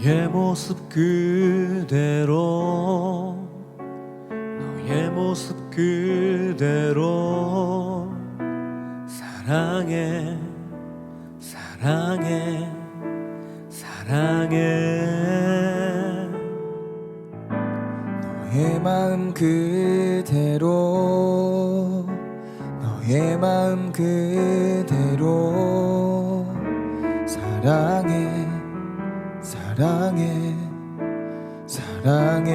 너의 모습 그대로 너의 모습 그대로 사랑해 사랑해 사랑해. 너의 마음 그대로 너의 마음 그대로 사랑해 사랑해 사랑해.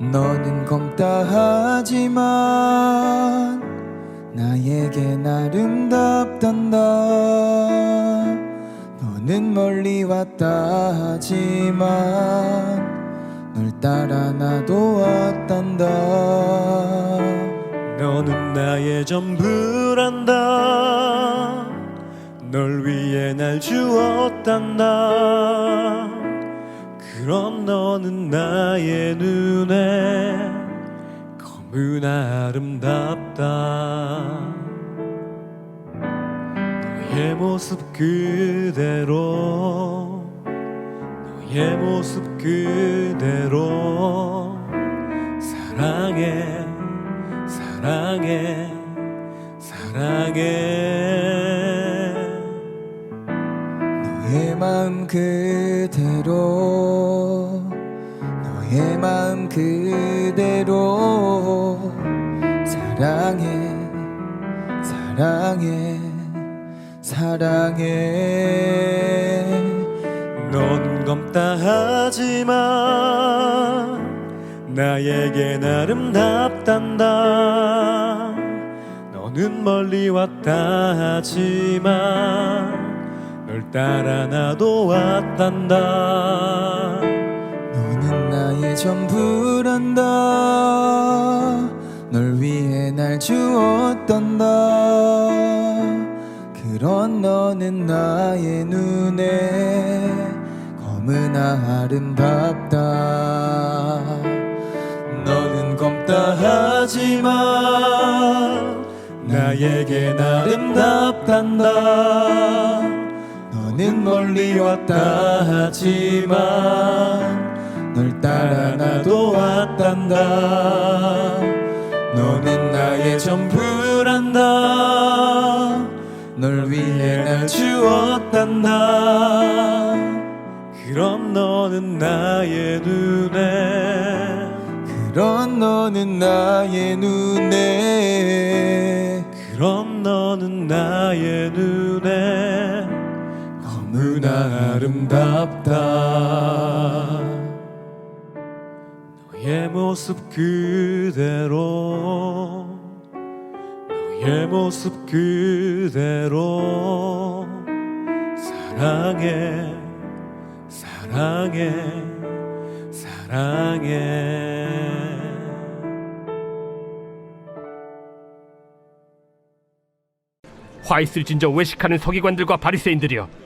너는 검다 하지만 나에겐 아름답단다 너는 멀리 왔다 하지만 널 따라 나도 왔단다 너는 나의 전부란다 널 위해 날 주었단다. 그럼 너는 나의 눈에 검은 아름답다. 너의 모습 그대로 너의 모습 그대로 사랑해 사랑해 사랑해 마음 그대로 너의 마음 그대로. 사랑해 사랑해 사랑해. 넌 검다 하지만 나에겐 아름답단다. 너는 멀리 왔다 하지만 널 따라 나도 왔단다. 너는 나의 전부란다. 널 위해 날 주었단다. 그런 너는 나의 눈에 검은 아름답다. 너는 검다 하지만 나에겐 아름답단다 너는 멀리 왔다 하지만 널 따라 나도 왔단다. 너는 나의 전부란다. 널 위해 날 주었단다. 그럼 너는 나의 눈에 그런 너는 나의 눈에 그럼 너는 나의 눈에 검은 아름답다. 너의 모습 그대로 너의 모습 그대로 사랑해 사랑해 사랑해. 화 있을 진저 외식하는 서기관들과 바리새인들이여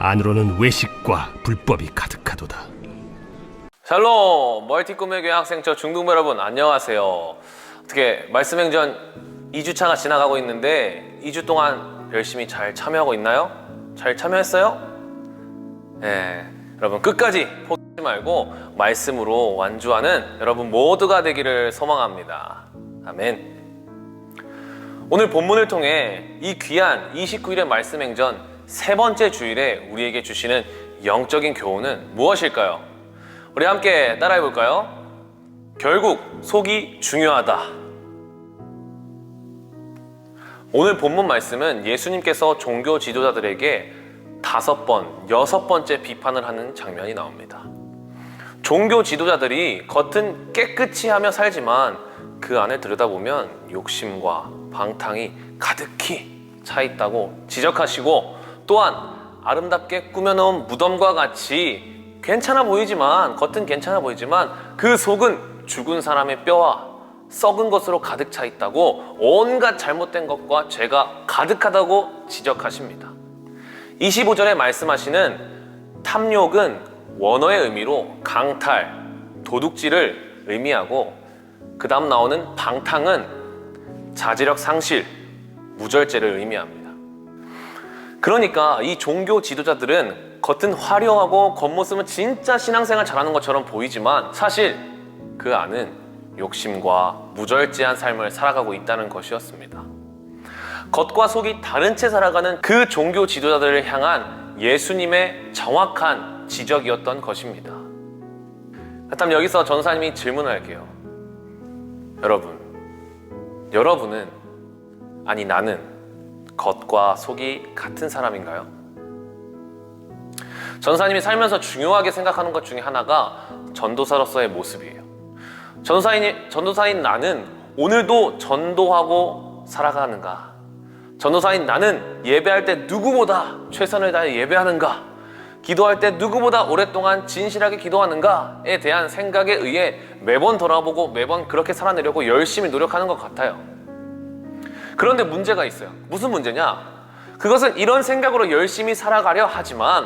안으로는 외식과 불법이 가득하도다. 샬롬 멀티 꿈의 교회 학생 저 중등부 여러분 안녕하세요 어떻게 말씀행전 2주차가 지나가고 있는데 2주 동안 열심히 잘 참여하고 있나요? 잘 참여했어요? 네 여러분 끝까지 포기하지 말고 말씀으로 완주하는 여러분 모두가 되기를 소망합니다 아멘 오늘 본문을 통해 이 귀한 29일의 말씀행전 세 번째 주일에 우리에게 주시는 영적인 교훈은 무엇일까요? 우리 함께 따라해 볼까요? 결국 속이 중요하다. 오늘 본문 말씀은 예수님께서 종교 지도자들에게 다섯 번, 여섯 번째 비판을 하는 장면이 나옵니다. 종교 지도자들이 겉은 깨끗이 하며 살지만 그 안에 들여다보면 욕심과 방탕이 가득히 차 있다고 지적하시고 또한 아름답게 꾸며놓은 무덤과 같이 괜찮아 보이지만 겉은 괜찮아 보이지만 그 속은 죽은 사람의 뼈와 썩은 것으로 가득 차 있다고 온갖 잘못된 것과 죄가 가득하다고 지적하십니다. 25절에 말씀하시는 탐욕은 원어의 의미로 강탈, 도둑질을 의미하고 그 다음 나오는 방탕은 자제력 상실, 무절제를 의미합니다. 그러니까 이 종교 지도자들은 겉은 화려하고 겉모습은 진짜 신앙생활 잘하는 것처럼 보이지만 사실 그 안은 욕심과 무절제한 삶을 살아가고 있다는 것이었습니다. 겉과 속이 다른 채 살아가는 그 종교 지도자들을 향한 예수님의 정확한 지적이었던 것입니다. 그렇다면 여기서 전사님이 질문할게요. 여러분, 여러분은 아니 나는 겉과 속이 같은 사람인가요? 전사님이 살면서 중요하게 생각하는 것 중에 하나가 전도사로서의 모습이에요. 전도사인, 전도사인 나는 오늘도 전도하고 살아가는가? 전도사인 나는 예배할 때 누구보다 최선을 다해 예배하는가? 기도할 때 누구보다 오랫동안 진실하게 기도하는가에 대한 생각에 의해 매번 돌아보고 매번 그렇게 살아내려고 열심히 노력하는 것 같아요. 그런데 문제가 있어요. 무슨 문제냐? 그것은 이런 생각으로 열심히 살아가려 하지만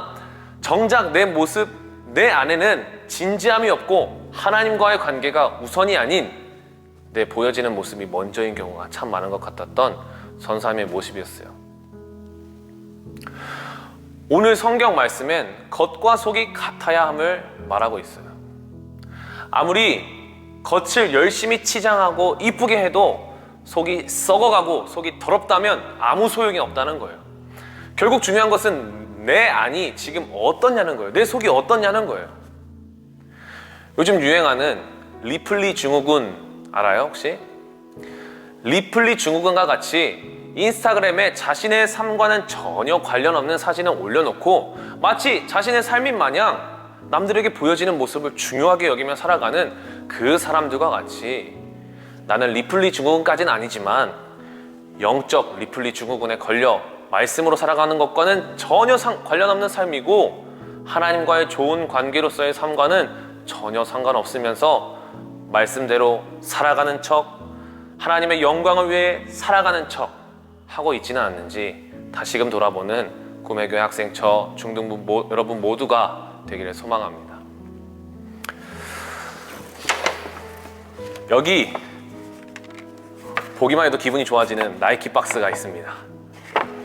정작 내 모습, 내 안에는 진지함이 없고 하나님과의 관계가 우선이 아닌 내 보여지는 모습이 먼저인 경우가 참 많은 것 같았던 선사님의 모습이었어요. 오늘 성경 말씀엔 겉과 속이 같아야 함을 말하고 있어요. 아무리 겉을 열심히 치장하고 이쁘게 해도 속이 썩어가고 속이 더럽다면 아무 소용이 없다는 거예요. 결국 중요한 것은 내 안이 지금 어떻냐는 거예요. 내 속이 어떻냐는 거예요. 요즘 유행하는 리플리 증후군 알아요 혹시? 리플리 증후군과 같이 인스타그램에 자신의 삶과는 전혀 관련 없는 사진을 올려놓고 마치 자신의 삶인 마냥 남들에게 보여지는 모습을 중요하게 여기며 살아가는 그 사람들과 같이 나는 리플리 증후군까지는 아니지만 영적 리플리 증후군에 걸려 말씀으로 살아가는 것과는 전혀 상, 관련 없는 삶이고 하나님과의 좋은 관계로서의 삶과는 전혀 상관없으면서 말씀대로 살아가는 척 하나님의 영광을 위해 살아가는 척 하고 있지는 않는지 다시금 돌아보는 꿈의 교회 학생 처 중등부 모, 여러분 모두가 되기를 소망합니다. 여기 보기만 해도 기분이 좋아지는 나이키 박스가 있습니다.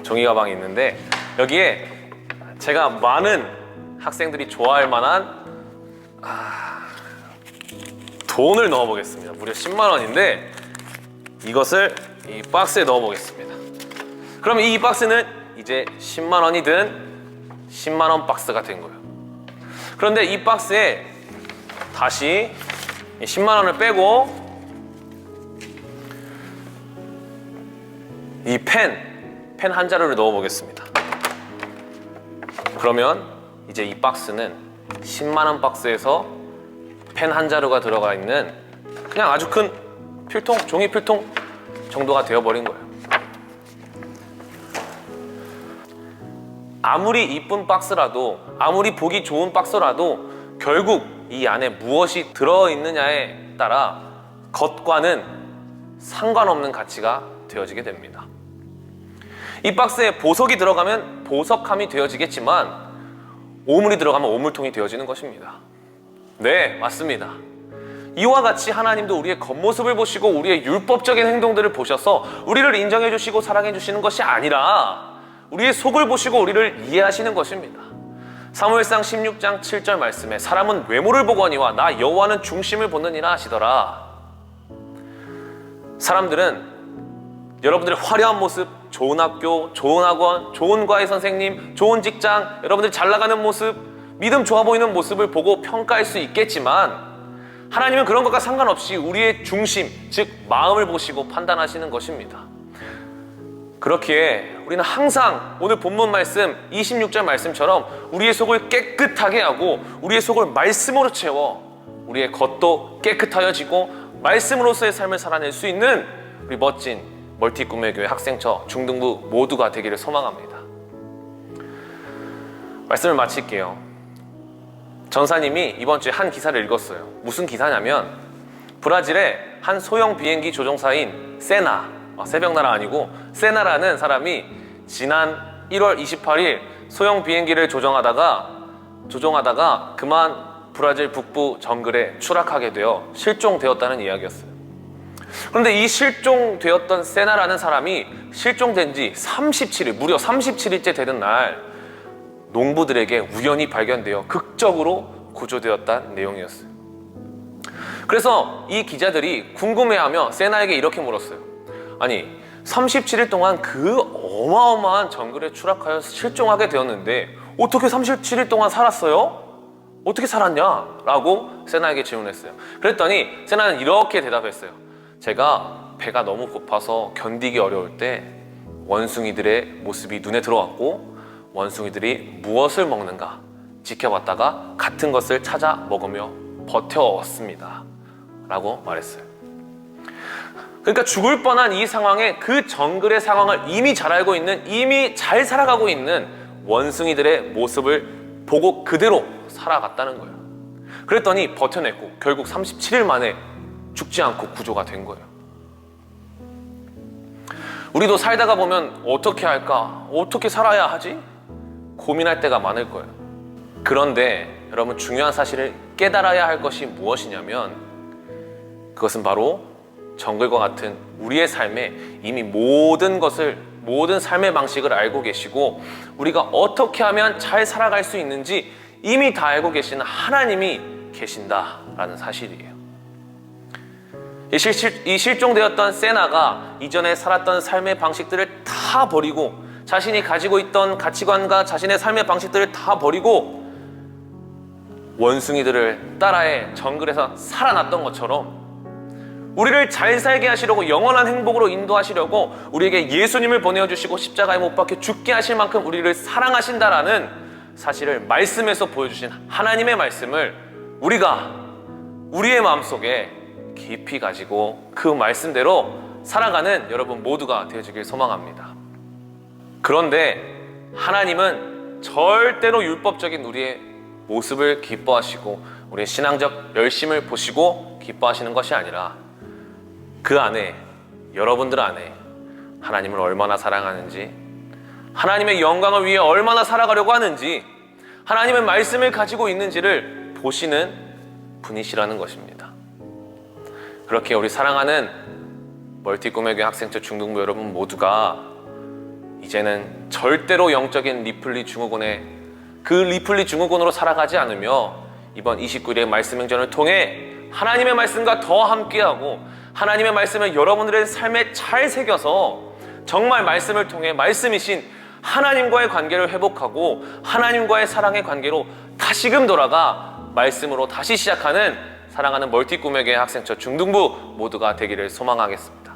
종이 가방이 있는데 여기에 제가 많은 학생들이 좋아할 만한 아, 돈을 넣어 보겠습니다. 무려 10만 원인데 이것을 이 박스에 넣어 보겠습니다. 그럼 이 박스는 이제 10만 원이 든 10만 원 박스가 된 거예요. 그런데 이 박스에 다시 이 10만 원을 빼고 이 펜, 펜 한 자루를 넣어 보겠습니다. 그러면 이제 이 박스는 10만 원 박스에서 펜 한 자루가 들어가 있는 그냥 아주 큰 필통, 종이 필통 정도가 되어버린 거예요. 아무리 이쁜 박스라도, 아무리 보기 좋은 박스라도 결국 이 안에 무엇이 들어있느냐에 따라 겉과는 상관없는 가치가 되어지게 됩니다. 이 박스에 보석이 들어가면 보석함이 되어지겠지만 오물이 들어가면 오물통이 되어지는 것입니다. 네, 맞습니다. 이와 같이 하나님도 우리의 겉모습을 보시고 우리의 율법적인 행동들을 보셔서 우리를 인정해 주시고 사랑해 주시는 것이 아니라 우리의 속을 보시고 우리를 이해하시는 것입니다. 사무엘상 16장 7절 말씀에 사람은 외모를 보거니와 나 여호와는 중심을 보느니라 하시더라. 사람들은 여러분들의 화려한 모습, 좋은 학교, 좋은 학원, 좋은 과외 선생님, 좋은 직장, 여러분들이 잘 나가는 모습, 믿음 좋아 보이는 모습을 보고 평가할 수 있겠지만 하나님은 그런 것과 상관없이 우리의 중심, 즉 마음을 보시고 판단하시는 것입니다. 그렇기에 우리는 항상 오늘 본문 말씀 26절 말씀처럼 우리의 속을 깨끗하게 하고 우리의 속을 말씀으로 채워 우리의 겉도 깨끗하여지고 말씀으로서의 삶을 살아낼 수 있는 우리 멋진 멀티 꿈의 교회 학생처 중등부 모두가 되기를 소망합니다. 말씀을 마칠게요. 전사님이 이번 주에 한 기사를 읽었어요. 무슨 기사냐면 브라질의 한 소형 비행기 조종사인 세나, 아, 새벽나라 아니고 세나라는 사람이 지난 1월 28일 소형 비행기를 조종하다가 조종하다가 그만 브라질 북부 정글에 추락하게 되어 실종되었다는 이야기였어요. 그런데 이 실종되었던 세나라는 사람이 실종된 지 37일, 무려 37일째 되는 날 농부들에게 우연히 발견되어 극적으로 구조되었다는 내용이었어요. 그래서 이 기자들이 궁금해하며 세나에게 이렇게 물었어요. 아니, 37일 동안 그 어마어마한 정글에 추락하여 실종하게 되었는데 어떻게 37일 동안 살았어요? 어떻게 살았냐? 라고 세나에게 질문했어요. 그랬더니 세나는 이렇게 대답했어요. 제가 배가 너무 고파서 견디기 어려울 때 원숭이들의 모습이 눈에 들어왔고 원숭이들이 무엇을 먹는가 지켜봤다가 같은 것을 찾아 먹으며 버텨왔습니다. 라고 말했어요. 그러니까 죽을 뻔한 이 상황에 그 정글의 상황을 이미 잘 알고 있는 이미 잘 살아가고 있는 원숭이들의 모습을 보고 그대로 살아갔다는 거예요. 그랬더니 버텨냈고 결국 37일 만에 죽지 않고 구조가 된 거예요. 우리도 살다가 보면 어떻게 할까? 어떻게 살아야 하지? 고민할 때가 많을 거예요. 그런데 여러분 중요한 사실을 깨달아야 할 것이 무엇이냐면 그것은 바로 정글과 같은 우리의 삶에 이미 모든 것을 모든 삶의 방식을 알고 계시고 우리가 어떻게 하면 잘 살아갈 수 있는지 이미 다 알고 계시는 하나님이 계신다라는 사실이에요. 이, 실, 이 실종되었던 세나가 이전에 살았던 삶의 방식들을 다 버리고 자신이 가지고 있던 가치관과 자신의 삶의 방식들을 다 버리고 원숭이들을 따라해 정글에서 살아났던 것처럼 우리를 잘 살게 하시려고 영원한 행복으로 인도하시려고 우리에게 예수님을 보내주시고 십자가에 못 박혀 죽게 하실 만큼 우리를 사랑하신다라는 사실을 말씀에서 보여주신 하나님의 말씀을 우리가 우리의 마음속에 깊이 가지고 그 말씀대로 살아가는 여러분 모두가 되어지길 소망합니다. 그런데 하나님은 절대로 율법적인 우리의 모습을 기뻐하시고 우리의 신앙적 열심을 보시고 기뻐하시는 것이 아니라 그 안에 여러분들 안에 하나님을 얼마나 사랑하는지 하나님의 영광을 위해 얼마나 살아가려고 하는지 하나님의 말씀을 가지고 있는지를 보시는 분이시라는 것입니다. 그렇게 우리 사랑하는 멀티 꿈의 교회 학생처 중등부 여러분 모두가 이제는 절대로 영적인 리플리 증후군의 그 리플리 증후군으로 살아가지 않으며 이번 29일의 말씀 행전을 통해 하나님의 말씀과 더 함께하고 하나님의 말씀을 여러분들의 삶에 잘 새겨서 정말 말씀을 통해 말씀이신 하나님과의 관계를 회복하고 하나님과의 사랑의 관계로 다시금 돌아가 말씀으로 다시 시작하는 사랑하는 멀티 꿈에게 학생처 중등부 모두가 되기를 소망하겠습니다.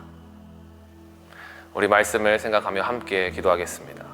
우리 말씀을 생각하며 함께 기도하겠습니다.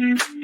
Mm-hmm.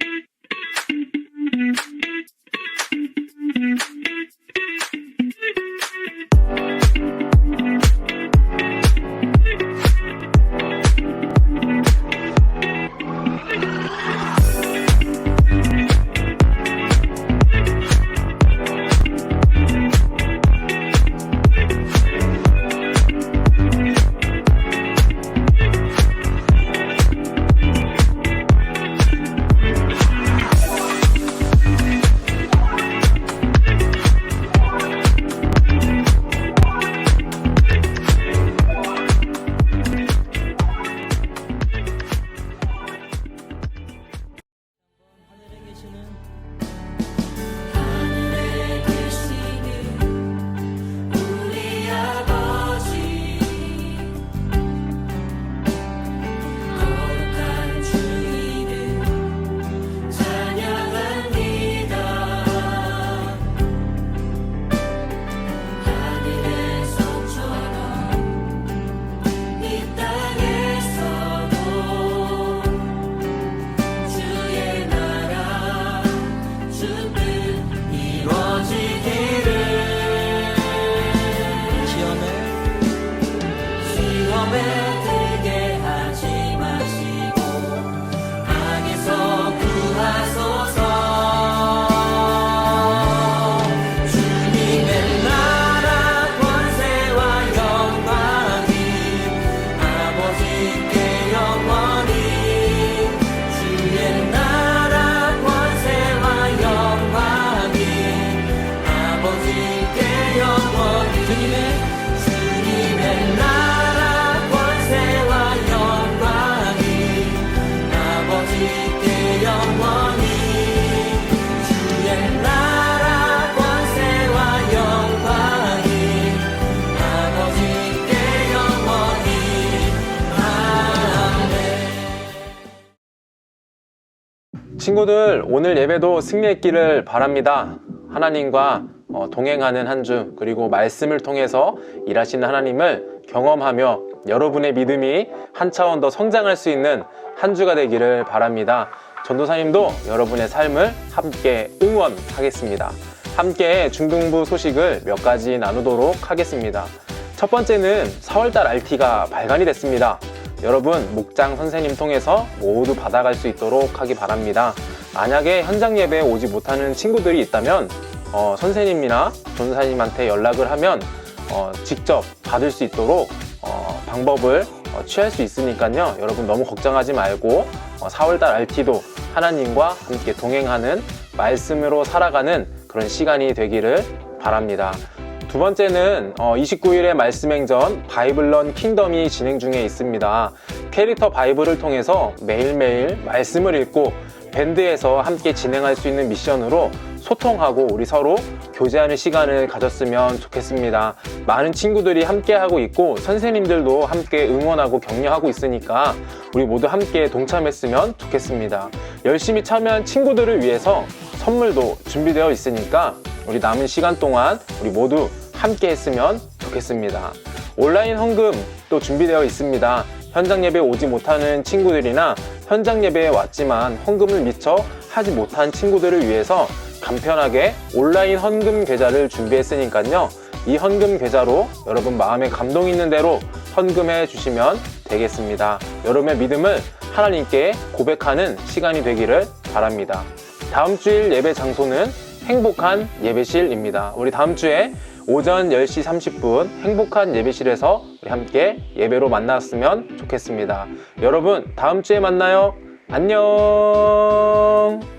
친구들 오늘 예배도 승리했기를 바랍니다. 하나님과 어, 동행하는 한 주 그리고 말씀을 통해서 일하시는 하나님을 경험하며 여러분의 믿음이 한 차원 더 성장할 수 있는 한 주가 되기를 바랍니다. 전도사님도 여러분의 삶을 함께 응원하겠습니다. 함께 중등부 소식을 몇 가지 나누도록 하겠습니다. 첫 번째는 4월달 RT가 발간이 됐습니다. 여러분 목장 선생님 통해서 모두 받아갈 수 있도록 하기 바랍니다. 만약에 현장 예배에 오지 못하는 친구들이 있다면 어, 선생님이나 전사님한테 연락을 하면 어, 직접 받을 수 있도록 어, 방법을 어, 취할 수 있으니까요. 여러분 너무 걱정하지 말고 어, 4월달 RT도 하나님과 함께 동행하는 말씀으로 살아가는 그런 시간이 되기를 바랍니다. 두 번째는 29일의 말씀행전 바이블런 킹덤이 진행 중에 있습니다. 캐릭터 바이블을 통해서 매일매일 말씀을 읽고 밴드에서 함께 진행할 수 있는 미션으로 소통하고 우리 서로 교제하는 시간을 가졌으면 좋겠습니다. 많은 친구들이 함께 하고 있고 선생님들도 함께 응원하고 격려하고 있으니까 우리 모두 함께 동참했으면 좋겠습니다. 열심히 참여한 친구들을 위해서 선물도 준비되어 있으니까 우리 남은 시간 동안 우리 모두 함께 했으면 좋겠습니다. 온라인 헌금 또 준비되어 있습니다. 현장 예배 오지 못하는 친구들이나 현장 예배에 왔지만 헌금을 미처 하지 못한 친구들을 위해서 간편하게 온라인 헌금 계좌를 준비했으니까요. 이 헌금 계좌로 여러분 마음에 감동 있는 대로 헌금해 주시면 되겠습니다. 여러분의 믿음을 하나님께 고백하는 시간이 되기를 바랍니다. 다음 주일 예배 장소는 행복한 예배실입니다. 우리 다음 주에 오전 10시 30분 행복한 예배실에서 우리 함께 예배로 만났으면 좋겠습니다. 여러분, 다음 주에 만나요. 안녕!